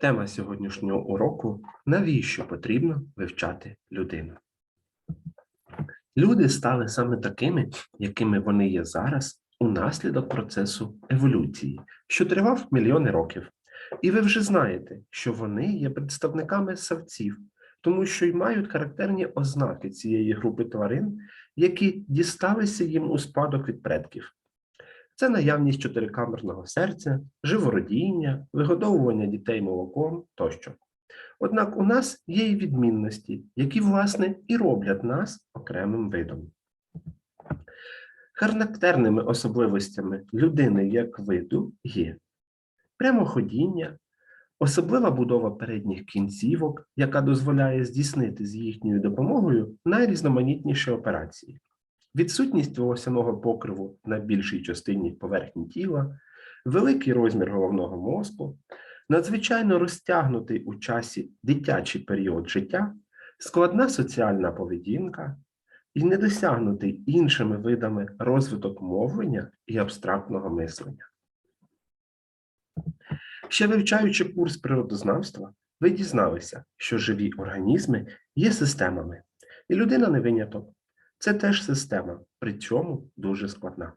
Тема сьогоднішнього уроку навіщо потрібно вивчати людину. Люди стали саме такими, якими вони є зараз, унаслідок процесу еволюції, що тривав мільйони років. І ви вже знаєте, що вони є представниками савців, тому що й мають характерні ознаки цієї групи тварин, які дісталися їм у спадок від предків. Це наявність чотирикамерного серця, живородіння, вигодовування дітей молоком тощо. Однак у нас є й відмінності, які, власне, і роблять нас окремим видом. Характерними особливостями людини як виду є прямоходіння, особлива будова передніх кінцівок, яка дозволяє здійснити з їхньою допомогою найрізноманітніші операції відсутність волосяного покриву на більшій частині поверхні тіла, великий розмір головного мозку, надзвичайно розтягнутий у часі дитячий період життя, складна соціальна поведінка і недосягнутий іншими видами розвиток мовлення і абстрактного мислення. Ще вивчаючи курс природознавства, ви дізналися, що живі організми є системами, і людина не виняток. Це теж система, при цьому дуже складна.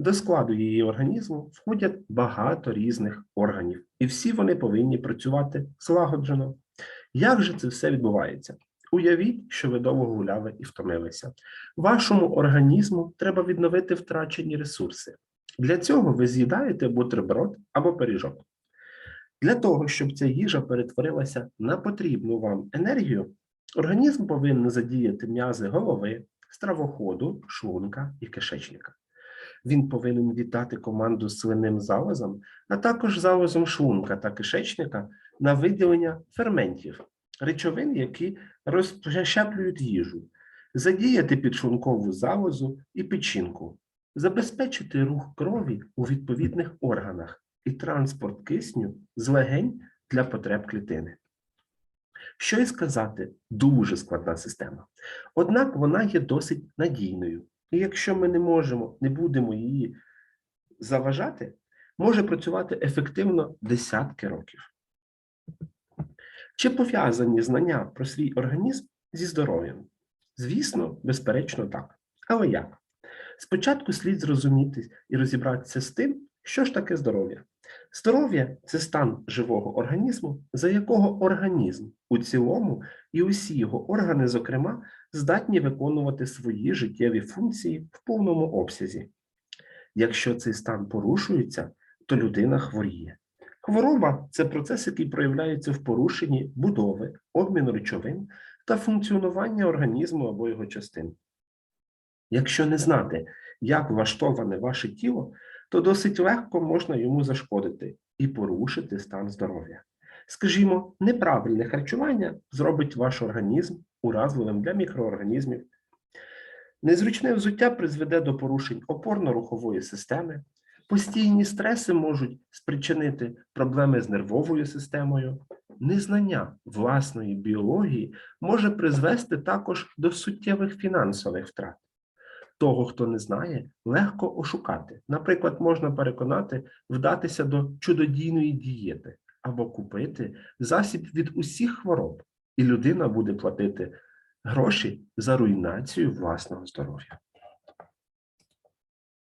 До складу її організму входять багато різних органів, і всі вони повинні працювати злагоджено. Як же це все відбувається? Уявіть, що ви довго гуляли і втомилися. Вашому організму треба відновити втрачені ресурси. Для цього ви з'їдаєте бутерброд або пиріжок. Для того, щоб ця їжа перетворилася на потрібну вам енергію, організм повинен задіяти м'язи голови, стравоходу, шлунка і кишечника. Він повинен вітати команду свиним залозом, а також залозом шлунка та кишечника на виділення ферментів, речовин, які розщеплюють їжу, задіяти підшлункову залозу і печінку, забезпечити рух крові у відповідних органах і транспорт кисню з легень для потреб клітини. Що й сказати, дуже складна система. Однак вона є досить надійною. І якщо ми не можемо, не будемо її заважати, може працювати ефективно десятки років. Чи пов'язані знання про свій організм зі здоров'ям? Звісно, безперечно, так. Але як? Спочатку слід зрозуміти і розібратися з тим, що ж таке здоров'я. Здоров'я це стан живого організму, за якого організм у цілому і усі його органи, зокрема, здатні виконувати свої життєві функції в повному обсязі. Якщо цей стан порушується, то людина хворіє. Хвороба це процес, який проявляється в порушенні будови, обміну речовин та функціонування організму або його частин. Якщо не знати, як влаштоване ваше тіло, то досить легко можна йому зашкодити і порушити стан здоров'я. Скажімо, неправильне харчування зробить ваш організм уразливим для мікроорганізмів. Незручне взуття призведе до порушень опорно-рухової системи, постійні стреси можуть спричинити проблеми з нервовою системою. Незнання власної біології може призвести також до суттєвих фінансових втрат. Того, хто не знає, легко ошукати. Наприклад, можна переконати вдатися до чудодійної дієти або купити засіб від усіх хвороб, і людина буде платити гроші за руйнацію власного здоров'я.